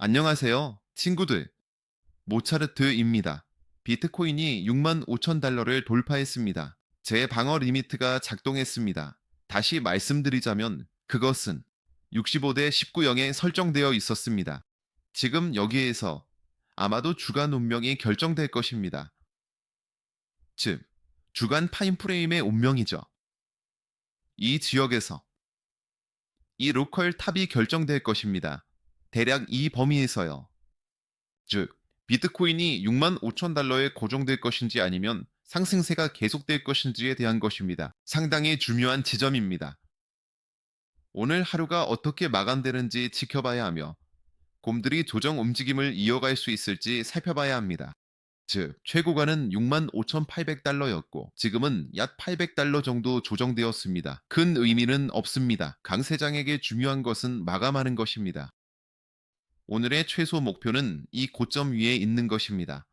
안녕하세요, 친구들. 모차르트입니다. 비트코인이 6만 5천 달러를 돌파했습니다. 제 방어 리미트가 작동했습니다. 다시 말씀드리자면 그것은 65대 19영에 설정되어 있었습니다. 지금 여기에서 아마도 주간 운명이 결정될 것입니다. 즉, 주간 타임프레임의 운명이죠. 이 지역에서 이 로컬 탑이 결정될 것입니다. 대략 이 범위에서요. 즉, 비트코인이 6만 5천 달러에 고정될 것인지 아니면 상승세가 계속될 것인지에 대한 것입니다. 상당히 중요한 지점입니다. 오늘 하루가 어떻게 마감되는지 지켜봐야 하며 곰들이 조정 움직임을 이어갈 수 있을지 살펴봐야 합니다. 즉, 최고가는 6만 5,800달러였고 지금은 약 800달러 정도 조정되었습니다. 큰 의미는 없습니다. 강세장에게 중요한 것은 마감하는 것입니다. 오늘의 최소 목표는 이 고점 위에 있는 것입니다.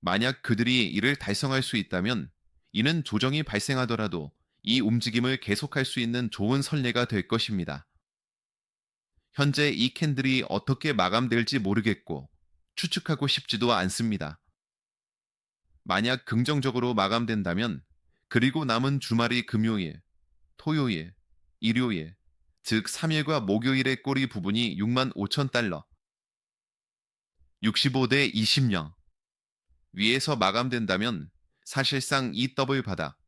만약 그들이 이를 달성할 수 있다면 이는 조정이 발생하더라도 이 움직임을 계속할 수 있는 좋은 선례가 될 것입니다. 현재 이 캔들이 어떻게 마감될지 모르겠고 추측하고 싶지도 않습니다. 만약 긍정적으로 마감된다면 그리고 남은 주말이 금요일, 토요일, 일요일, 즉 3일과 목요일의 꼬리 부분이 6만 5천 달러, 65대 20령 위에서 마감된다면 사실상 이 더블 바닥,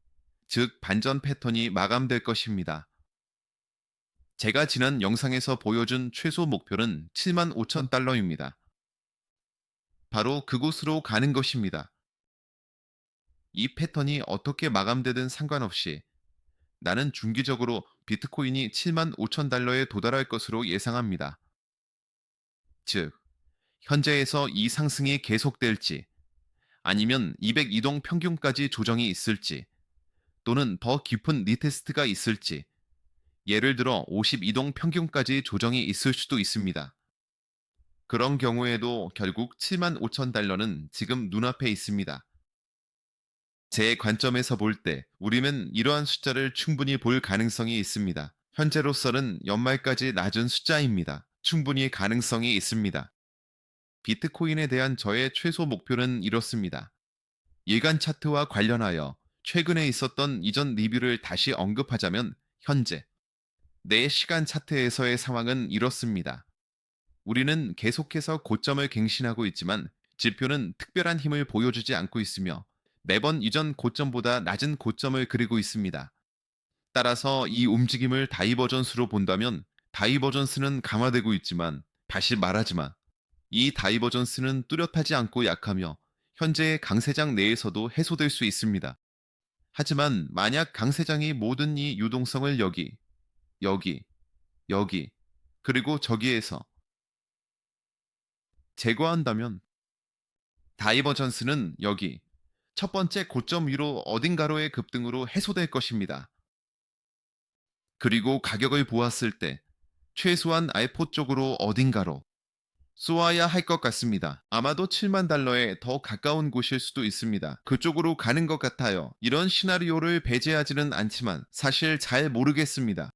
즉 반전 패턴이 마감될 것입니다. 제가 지난 영상에서 보여준 최소 목표는 7만 5천 달러입니다. 바로 그곳으로 가는 것입니다. 이 패턴이 어떻게 마감되든 상관없이 나는 중기적으로 비트코인이 7만 5천 달러에 도달할 것으로 예상합니다. 즉, 현재에서 이 상승이 계속될지, 아니면 202동 평균까지 조정이 있을지, 또는 더 깊은 리테스트가 있을지, 예를 들어 52동 평균까지 조정이 있을 수도 있습니다. 그런 경우에도 결국 7만 5천 달러는 지금 눈앞에 있습니다. 제 관점에서 볼 때 우리는 이러한 숫자를 충분히 볼 가능성이 있습니다. 현재로서는 연말까지 낮은 숫자입니다. 충분히 가능성이 있습니다. 비트코인에 대한 저의 최소 목표는 이렇습니다. 일간 차트와 관련하여 최근에 있었던 이전 리뷰를 다시 언급하자면 현재 내 시간 차트에서의 상황은 이렇습니다. 우리는 계속해서 고점을 갱신하고 있지만 지표는 특별한 힘을 보여주지 않고 있으며 매번 이전 고점보다 낮은 고점을 그리고 있습니다. 따라서 이 움직임을 다이버전스로 본다면 다이버전스는 강화되고 있지만 다시 말하지만 이 다이버전스는 뚜렷하지 않고 약하며 현재의 강세장 내에서도 해소될 수 있습니다. 하지만 만약 강세장이 모든 이 유동성을 여기, 여기, 여기, 그리고 저기에서 제거한다면 다이버전스는 여기, 첫 번째 고점 위로 어딘가로의 급등으로 해소될 것입니다. 그리고 가격을 보았을 때 최소한 알포 쪽으로 어딘가로 쏘아야 할 것 같습니다. 아마도 7만 달러에 더 가까운 곳일 수도 있습니다. 그쪽으로 가는 것 같아요. 이런 시나리오를 배제하지는 않지만 사실 잘 모르겠습니다.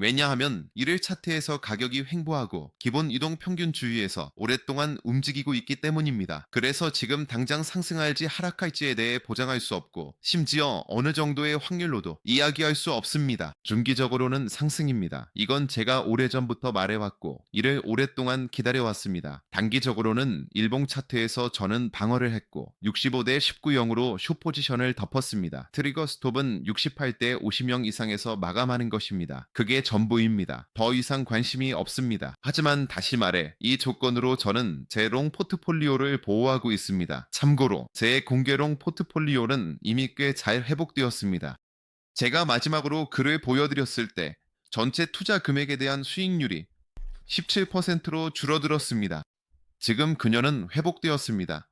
왜냐하면 1일 차트에서 가격이 횡보하고 기본 이동 평균 주위에서 오랫동안 움직이고 있기 때문입니다. 그래서 지금 당장 상승할지 하락할지에 대해 보장할 수 없고 심지어 어느 정도의 확률로도 이야기할 수 없습니다. 중기적으로는 상승입니다. 이건 제가 오래전부터 말해왔고 이를 오랫동안 기다려왔습니다. 단기적으로는 일봉 차트에서 저는 방어를 했고 65대 19영으로 쇼 포지션을 덮었습니다. 트리거 스톱은 68대 50영 이상에서 마감하는 것입니다. 그게 전부입니다. 더 이상 관심이 없습니다. 하지만 다시 말해 이 조건으로 저는 제 롱 포트폴리오를 보호하고 있습니다. 참고로 제 공개롱 포트폴리오는 이미 꽤 잘 회복되었습니다. 제가 마지막으로 글을 보여드렸을 때 전체 투자 금액에 대한 수익률이 17%로 줄어들었습니다. 지금 그녀는 회복되었습니다.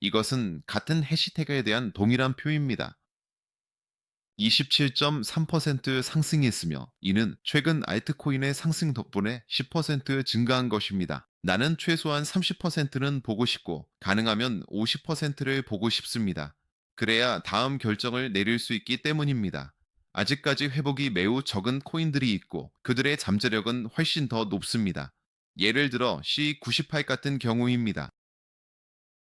이것은 같은 해시태그에 대한 동일한 표입니다. 27.3% 상승했으며 이는 최근 알트코인의 상승 덕분에 10% 증가한 것입니다. 나는 최소한 30%는 보고 싶고 가능하면 50%를 보고 싶습니다. 그래야 다음 결정을 내릴 수 있기 때문입니다. 아직까지 회복이 매우 적은 코인들이 있고 그들의 잠재력은 훨씬 더 높습니다. 예를 들어 C98 같은 경우입니다.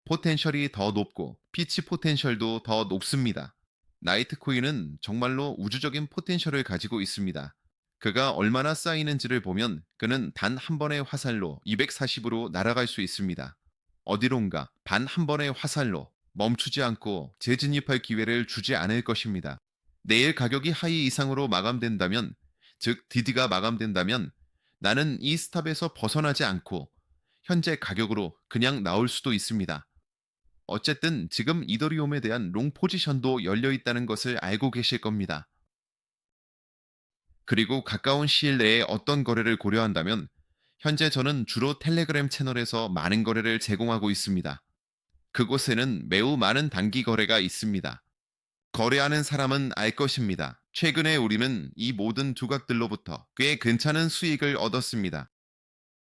포텐셜이 더 높고 피치 포텐셜도 더 높습니다. 나이트코인은 정말로 우주적인 포텐셜을 가지고 있습니다. 그가 얼마나 쌓이는지를 보면 그는 단 한 번의 화살로 240으로 날아갈 수 있습니다. 어디론가 단 한 번의 화살로 멈추지 않고 재진입할 기회를 주지 않을 것입니다. 내일 가격이 하이 이상으로 마감된다면, 즉 디디가 마감된다면 나는 이 스탑에서 벗어나지 않고 현재 가격으로 그냥 나올 수도 있습니다. 어쨌든 지금 이더리움에 대한 롱 포지션도 열려 있다는 것을 알고 계실 겁니다. 그리고 가까운 시일 내에 어떤 거래를 고려한다면 현재 저는 주로 텔레그램 채널에서 많은 거래를 제공하고 있습니다. 그곳에는 매우 많은 단기 거래가 있습니다. 거래하는 사람은 알 것입니다. 최근에 우리는 이 모든 두각들로부터 꽤 괜찮은 수익을 얻었습니다.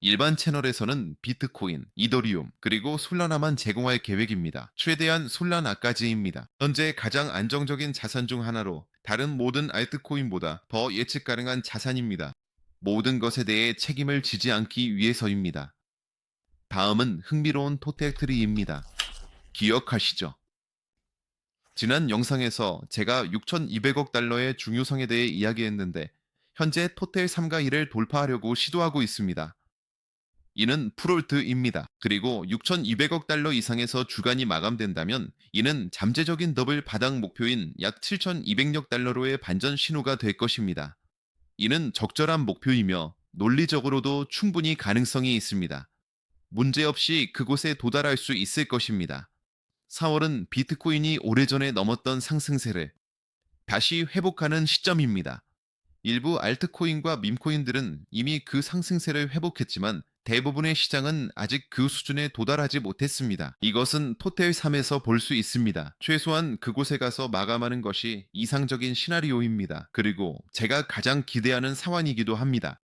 일반 채널에서는 비트코인, 이더리움, 그리고 솔라나만 제공할 계획입니다. 최대한 솔라나까지입니다. 현재 가장 안정적인 자산 중 하나로 다른 모든 알트코인보다 더 예측 가능한 자산입니다. 모든 것에 대해 책임을 지지 않기 위해서입니다. 다음은 흥미로운 토텍트리입니다. 기억하시죠? 지난 영상에서 제가 6,200억 달러의 중요성에 대해 이야기했는데 현재 토텔 3가 1을 돌파하려고 시도하고 있습니다. 이는 프롤트입니다. 그리고 6,200억 달러 이상에서 주간이 마감된다면 이는 잠재적인 더블 바닥 목표인 약 7,200억 달러로의 반전 신호가 될 것입니다. 이는 적절한 목표이며 논리적으로도 충분히 가능성이 있습니다. 문제없이 그곳에 도달할 수 있을 것입니다. 4월은 비트코인이 오래전에 넘었던 상승세를 다시 회복하는 시점입니다. 일부 알트코인과 밈코인들은 이미 그 상승세를 회복했지만 대부분의 시장은 아직 그 수준에 도달하지 못했습니다. 이것은 토텔 3에서 볼 수 있습니다. 최소한 그곳에 가서 마감하는 것이 이상적인 시나리오입니다. 그리고 제가 가장 기대하는 상황이기도 합니다.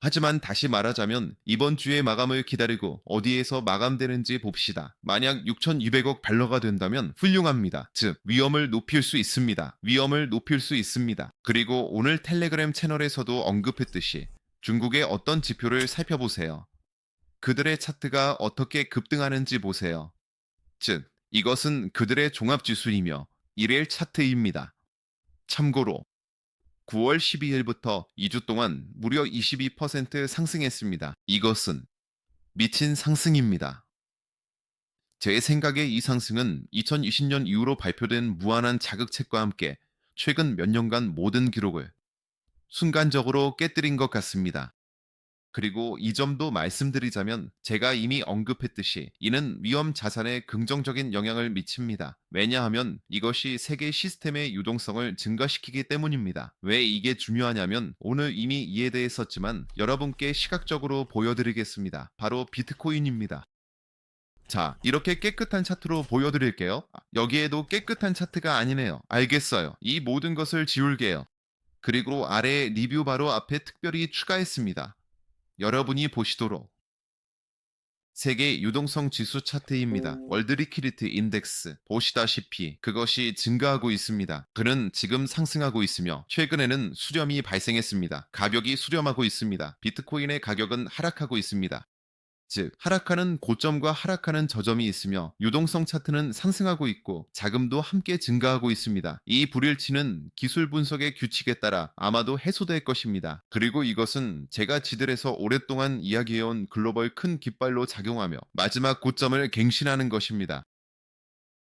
하지만 다시 말하자면 이번 주에 마감을 기다리고 어디에서 마감되는지 봅시다. 만약 6,200억 발러가 된다면 훌륭합니다. 즉 위험을 높일 수 있습니다. 위험을 높일 수 있습니다. 그리고 오늘 텔레그램 채널에서도 언급했듯이 중국의 어떤 지표를 살펴보세요. 그들의 차트가 어떻게 급등하는지 보세요. 즉 이것은 그들의 종합지수이며 일일 차트입니다. 참고로 9월 12일부터 2주 동안 무려 22% 상승했습니다. 이것은 미친 상승입니다. 제 생각에 이 상승은 2020년 이후로 발표된 무한한 자극책과 함께 최근 몇 년간 모든 기록을 순간적으로 깨뜨린 것 같습니다. 그리고 이 점도 말씀드리자면 제가 이미 언급했듯이 이는 위험 자산에 긍정적인 영향을 미칩니다. 왜냐하면 이것이 세계 시스템의 유동성을 증가시키기 때문입니다. 왜 이게 중요하냐면 오늘 이미 이해되었었지만 여러분께 시각적으로 보여드리겠습니다. 바로 비트코인입니다. 자, 이렇게 깨끗한 차트로 보여드릴게요. 여기에도 깨끗한 차트가 아니네요. 알겠어요. 이 모든 것을 지울게요. 그리고 아래 리뷰 바로 앞에 특별히 추가했습니다. 여러분이 보시도록 세계 유동성 지수 차트입니다. 월드 리퀴리티 인덱스 보시다시피 그것이 증가하고 있습니다. 그는 지금 상승하고 있으며 최근에는 수렴이 발생했습니다. 가격이 수렴하고 있습니다. 비트코인의 가격은 하락하고 있습니다. 즉 하락하는 고점과 하락하는 저점이 있으며 유동성 차트는 상승하고 있고 자금도 함께 증가하고 있습니다. 이 불일치는 기술 분석의 규칙에 따라 아마도 해소될 것입니다. 그리고 이것은 제가 지들에서 오랫동안 이야기해온 글로벌 큰 깃발로 작용하며 마지막 고점을 갱신하는 것입니다.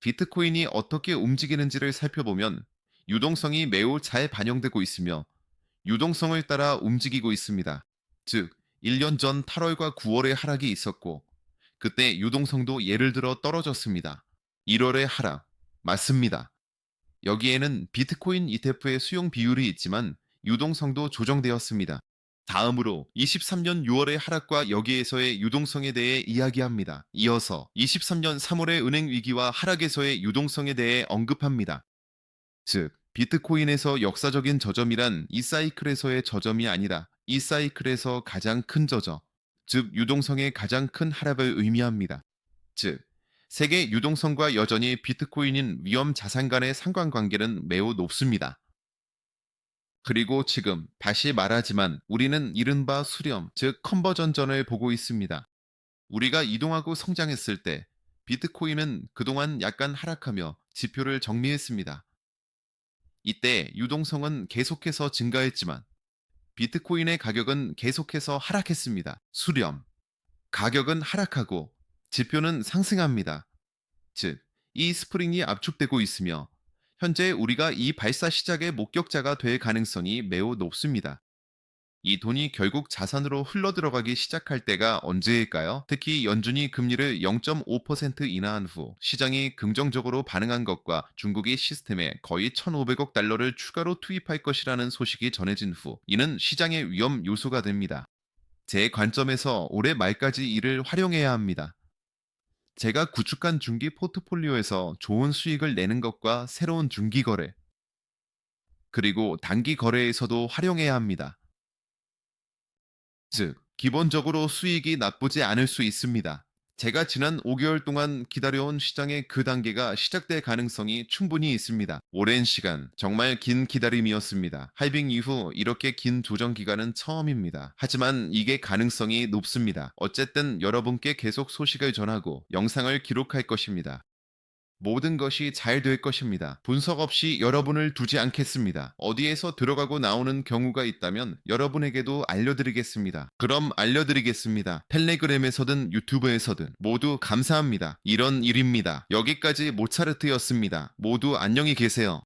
비트코인이 어떻게 움직이는지를 살펴보면 유동성이 매우 잘 반영되고 있으며 유동성을 따라 움직이고 있습니다. 즉 1년 전 8월과 9월에 하락이 있었고 그때 유동성도 예를 들어 떨어졌습니다. 1월에 하락. 맞습니다. 여기에는 비트코인 ETF의 수용 비율이 있지만 유동성도 조정되었습니다. 다음으로 23년 6월의 하락과 여기에서의 유동성에 대해 이야기합니다. 이어서 23년 3월의 은행 위기와 하락에서의 유동성에 대해 언급합니다. 즉, 비트코인에서 역사적인 저점이란 이 사이클에서의 저점이 아니라 이 사이클에서 가장 큰 저점, 즉 유동성의 가장 큰 하락을 의미합니다. 즉, 세계 유동성과 여전히 비트코인인 위험 자산 간의 상관관계는 매우 높습니다. 그리고 지금 다시 말하지만 우리는 이른바 수렴, 즉 컨버전전을 보고 있습니다. 우리가 이동하고 성장했을 때 비트코인은 그동안 약간 하락하며 지표를 정리했습니다. 이때 유동성은 계속해서 증가했지만 비트코인의 가격은 계속해서 하락했습니다. 수렴. 가격은 하락하고 지표는 상승합니다. 즉, 이 스프링이 압축되고 있으며 현재 우리가 이 발사 시작의 목격자가 될 가능성이 매우 높습니다. 이 돈이 결국 자산으로 흘러들어가기 시작할 때가 언제일까요? 특히 연준이 금리를 0.5% 인하한 후 시장이 긍정적으로 반응한 것과 중국이 시스템에 거의 1,500억 달러를 추가로 투입할 것이라는 소식이 전해진 후 이는 시장의 위험 요소가 됩니다. 제 관점에서 올해 말까지 이를 활용해야 합니다. 제가 구축한 중기 포트폴리오에서 좋은 수익을 내는 것과 새로운 중기 거래, 그리고 단기 거래에서도 활용해야 합니다. 즉, 기본적으로 수익이 나쁘지 않을 수 있습니다. 제가 지난 5개월 동안 기다려온 시장의 그 단계가 시작될 가능성이 충분히 있습니다. 오랜 시간, 정말 긴 기다림이었습니다. 할빙 이후 이렇게 긴 조정 기간은 처음입니다. 하지만 이게 가능성이 높습니다. 어쨌든 여러분께 계속 소식을 전하고 영상을 기록할 것입니다. 모든 것이 잘 될 것입니다. 분석 없이 여러분을 두지 않겠습니다. 어디에서 들어가고 나오는 경우가 있다면 여러분에게도 알려드리겠습니다. 그럼 알려드리겠습니다. 텔레그램에서든 유튜브에서든 모두 감사합니다. 이런 일입니다. 여기까지 모차르트였습니다. 모두 안녕히 계세요.